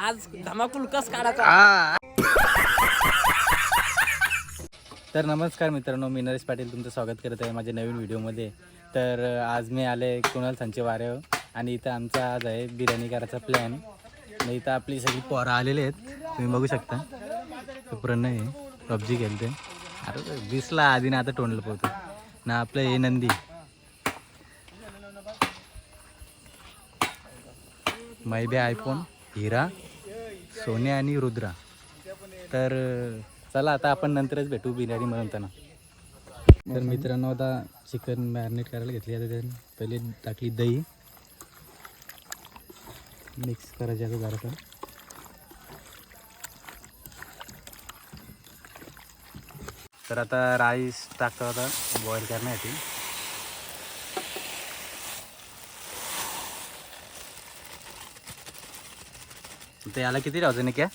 आज धमाकूल कस काढायचा? तर नमस्कार मित्रांनो मी नरेश पाटील तुमचं स्वागत करत आहे माझ्या नवीन व्हिडिओमध्ये. तर आज मी आले कुणाल संचे वाऱ्यावर आणि इथं आमचा आज आहे बिर्याणी करायचा प्लॅन आणि इथं आपली सगळी पोरं आलेले आहेत. तुम्ही बघू शकता. पुरण नाही आहे. पबजी खेळते. अरे दिसला आधी ना आता तोंडलं पोहतो ना आपलं हे नंदी. मैबे आयफोन हिरा. सोने आणि रुद्रा. तर चला आता आपण नंतरच भेटू बिर्याणी म्हणताना तर मित्रांनो आता चिकन मॅरिनेट करायला घेतली आता त्यात पहिले टाकली दही. मिक्स करायची आता जरासं. तर आता राईस टाकतो आता बॉईल करण्यासाठी. ते याला किती राहायचं नाही क्या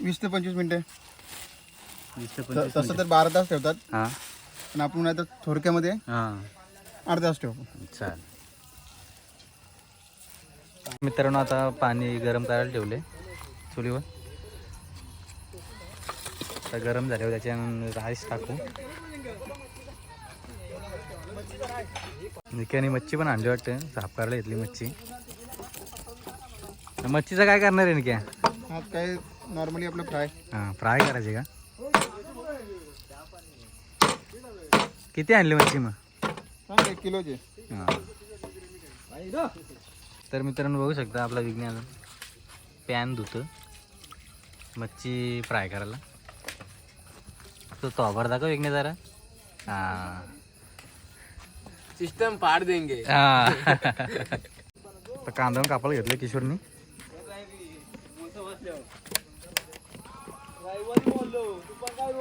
वीस ते पंचवीस मिनिटे. वीस ते त- पंचवीस तसं तर बारा तास ठेवतात. हां. पण आपण नाही तर थोडक्यामध्ये हां. अर्धा तास ठेवू. चालेल मित्रांनो आता पाणी गरम करायला ठेवले. चुलीवर. आता गरम झाल्यावर त्याच्यात राईस टाकू. निक्याने मच्छी पण आणली वाटतं. साफ करायला घेतली मच्छी. मच्छीचं काय करणार आहे निक्या? आज काय नॉर्मली आपलं फ्राय हां फ्राय करायची का? किती आणली मच्छी मग? हा एक किलोचे. हा. तर मित्रांनो बघू शकता आपला विज्ञान. पॅन धुतं. मच्छी फ्राय करायला. तो तोबर दाखव विज्ञान जरा. हा. सिस्टम पाड देंगे. हा. तर कांदा कापायला घेतलं किशोरनी.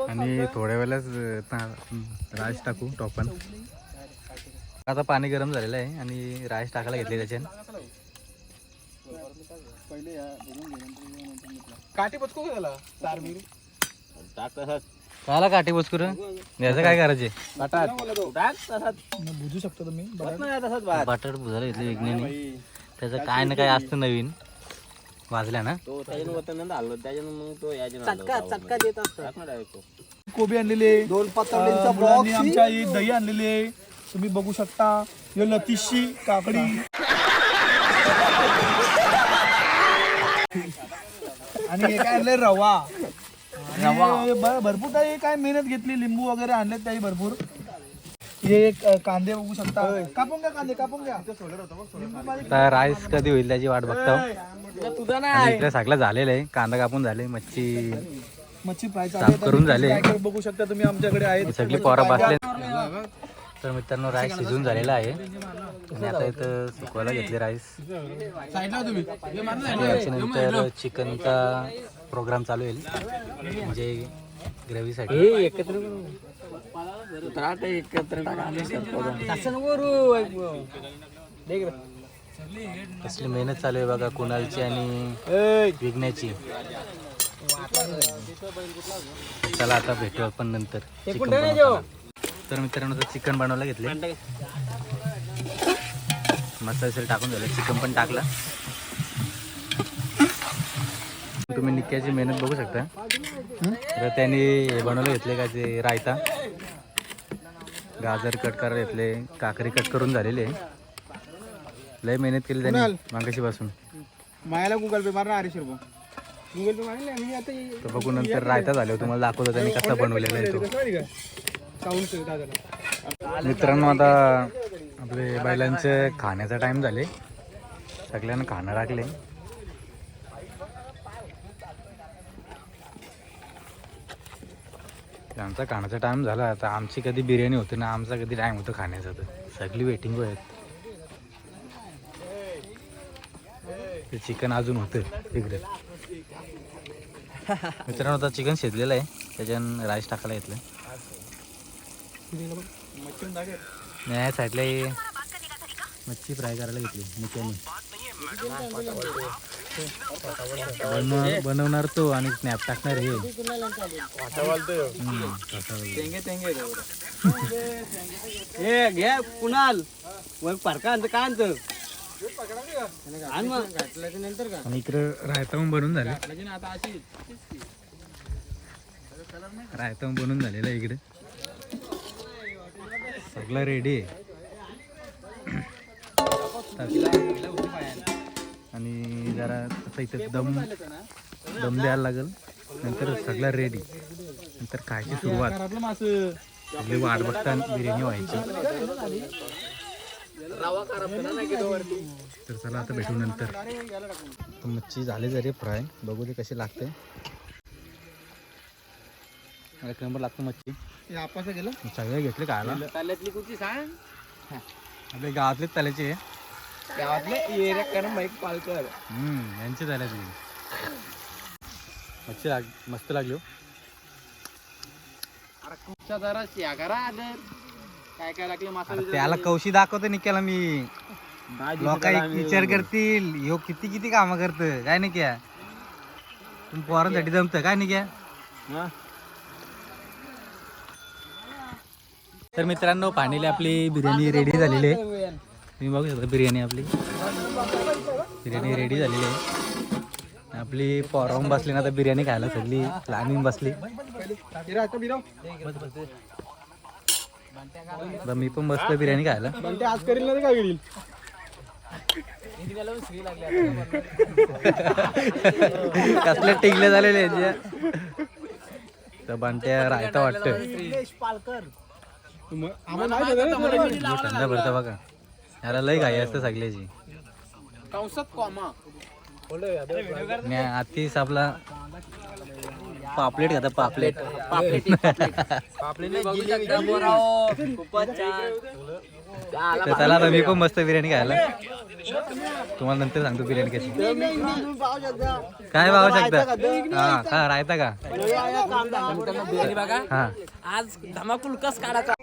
आणि थोड्या वेळेलाच राईस टाकू टोपण. आता पाणी गरम झालेलं आहे आणि राईस टाकायला घेतले त्याच्यात काठी बचको काठी याचं काय करायचे बुजू शकतो तुम्ही बटाट. भुजाला घेतले विज्ञानी त्याचं काय ना काय असतं नवीन. वाजल्या ना? चटका चटका देत असतो. कोबी आणलेले दोन मुलांनी आमच्या ही दही आणलेली आहे. तुम्ही बघू शकता. यो लतीशी काकडी. आणि हे काय आणलंय? रवा. रवा. भरपूर काही काय मेहनत घेतली. लिंबू वगैरे आणले त्याही भरपूर. हे एक अ, कांदे बघू शकता. कापून घ्या कांदे कापून घ्या. तर राईस कधी होईल त्याची वाट बघतो? तुझा आणि इकडे सगळं झालेलं आहे. कांदा कापून झाले मच्छी मच्छी फ्राय साफ करून झाले. बघू शकता तुम्ही आमच्याकडे आहेत. सगळी पोरं बसले तर मित्रांनो राईस शिजून झालेला आहे. आणि आता इथं सुकवायला घेतले राईस साईडला तुम्ही. आणि याच्यानंतर चिकनचा प्रोग्राम चालू होईल. म्हणजे ग्रेव्हीसाठी. एकत्र एकत्र टाका. कसली मेहनत चालू आहे बघा कुणालची आणि विघ्नाची. चला आता भेटू आपण नंतर. चिकन. तर मित्रांनो चिकन बनवायला घेतले. मसाला वगैरे टाकून झालं चिकन पण टाकलं. तुम्ही निक्याची मेहनत बघू शकता. तर त्यांनी हे बनवलं घेतले का ते रायता? गाजर कट करायला घेतले. काकरी कट करून झालेले लय मेहनत केली त्यांनी मागाशी पासून मायाला गुगल पे मारणार अडीचशे रुपये. गुगल पे मारले मी आता तर बघू नंतर रायता झाल्यावर तुम्हाला दाखवतो त्यांनी कसा बनवलेला आहे तो. मित्रांनो आता आपले बैलांचे खाण्याचा टाइम झाले. सगळ्यांना खाणं टाकले आमचा खाण्याचा टाइम झाला. आता आमची कधी बिर्याणी होते ना आमचा कधी टाइम होतो खाण्याचा. तर सगळी वेटिंग आहेत. ते चिकन अजून होतं तिकडे मित्रांनो आता चिकन शिजलेलं आहे. त्याच्यानं राईस टाकायला घेतलं. नाही साईडला मच्छी फ्राय करायला घेतली नित्याने बनवणार तो आणि स्नॅप टाकणार हे घ्या हे कुणाल. वर फरका आणतं काय आणतं? आणि इकडे रायता पण बनून झाले. रायता पण बनून झालेला आहे इकडे. सगळं रेडी आहे. आणि जरा तसं इथे दम दम द्यायला लागेल. नंतर सगळं रेडी नंतर खायची सुरुवात. वाट बघता बिर्याणी व्हायची. तर चला आता भेटू नंतर. तर मच्छी झाली जरी फ्राय बघू ते कशी लागते. एक नंबर लागतो मच्छी. हे आपाचं गेलं? सगळे घेतले खायला. ताल्यातली कुठची सांग? आपल्या गावातलेच त्याल्याचे गावातले एरिया माईक पालकर. हम्म यांचे त्याल्याचे मच्छी लाग मस्त लागली हो. जरा या करा आदर काय काय लागले अरे त्याला कौशी दाखवतो निकाला मी. लोक विचार करतील ह्यो किती किती कामं करत काय नाही क्या? तुम्ही पोरांसाठी जमत काय नाही क्या? तर मित्रांनो पाणीला आपली बिर्याणी रेडी झालेली आहे. तुम्ही बघू शकता बिर्याणी आपली. बिर्याणी रेडी झालेली आहे. आपली पोरावून बसली ना आता बिर्याणी खायला सगळी लहान बसली. आता मी पण बसलो बिर्याणी खायला. आज करील ना काय करील? कसले टिकले झालेले आहेत या. तर बांट्या रायता वाटतं थंड भरतं बघा. याला लय घाई असतं सगळ्याची. कंसात कॉमा. मी आतीस आपला पापलेट खाता पापलेट. तर चला आता मी पण मस्त बिर्याणी खायला. तुम्हाला नंतर सांगतो बिर्याणी कशी. काय भाव शकता? हा का रायता का? बिर्याणी बघा हा. आज धमाकुल कस काढायचा?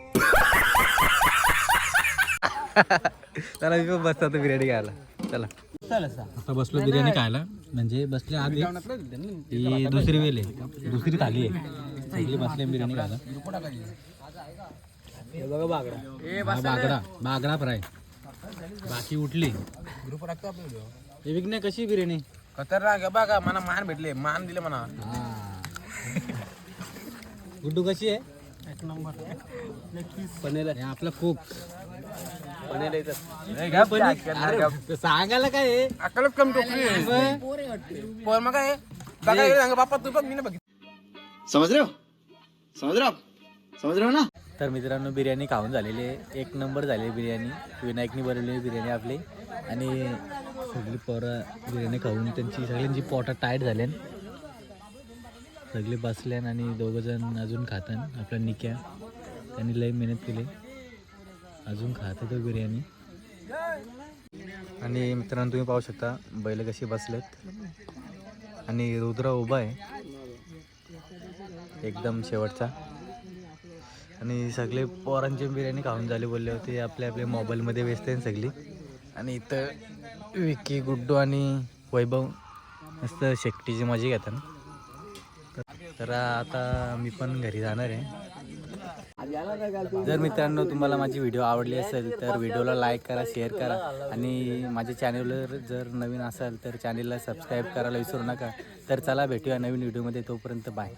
चला मी पण बसतो बिर्याणी खायला. चला. आता बसलो बिर्याणी खायला. म्हणजे बसले आधी ही दुसरी वेल आहे. दुसरी थाली आहे. बसले बिर्याणी खायला. हा बागडा. बागडा. फ्राय. बाकी उठली. हे विकणे कशी बिर्याणी? खतरनाक आहे. बघा मला मान भेटले. मान दिले म्हणा गुड्डू कशी आहे? एक नंबर. पनीर आहे. आपला कुक सांगायला काय? अकलच कमी पोर मग काय बघा सांग बाप्पा तू बघ मी बघितलं. समज रे हो? समज रे हो? समज रे हो ना? तर मित्रांनो बिर्याणी खाऊन झालेली आहे. एक नंबर झाली बिर्याणी. विनायकनी बनवलेली बिर्याणी आपली. आणि सगळी पोरं बिर्याणी खाऊन त्यांची सगळ्यांची पोटात टाईट झाल्यान. सगळे बसल्यान आणि दोघंजण अजून खातान आपला निक्या. त्यांनी लई मेहनत केली. अजून खात तो बिर्याणी. आणि मित्रांनो तुम्ही पाहू शकता बैल कशी बसलेत. आणि रुद्र उभा आहे. एकदम शेवटचा. आणि सगळे पोरांची बिर्याणी खाऊन झाली बोलले होते. आपल्या आपल्या मोबाईलमध्ये व्यस्त आहे सगळी. आणि इथं विकी गुड्डू आणि वैभव मस्त शेकटीची मजा घेतात. तर आता मी पण घरी जाणार आहे. जर मित्रांनो तुम्हाला माझी व्हिडिओ आवडली असेल तर व्हिडिओला लाईक करा शेअर करा आणि माझ्या चॅनलवर जर नवीन असाल तर चॅनलला सबस्क्राईब करायला विसरू नका. तर चला भेटूया नवीन व्हिडिओमध्ये तोपर्यंत बाय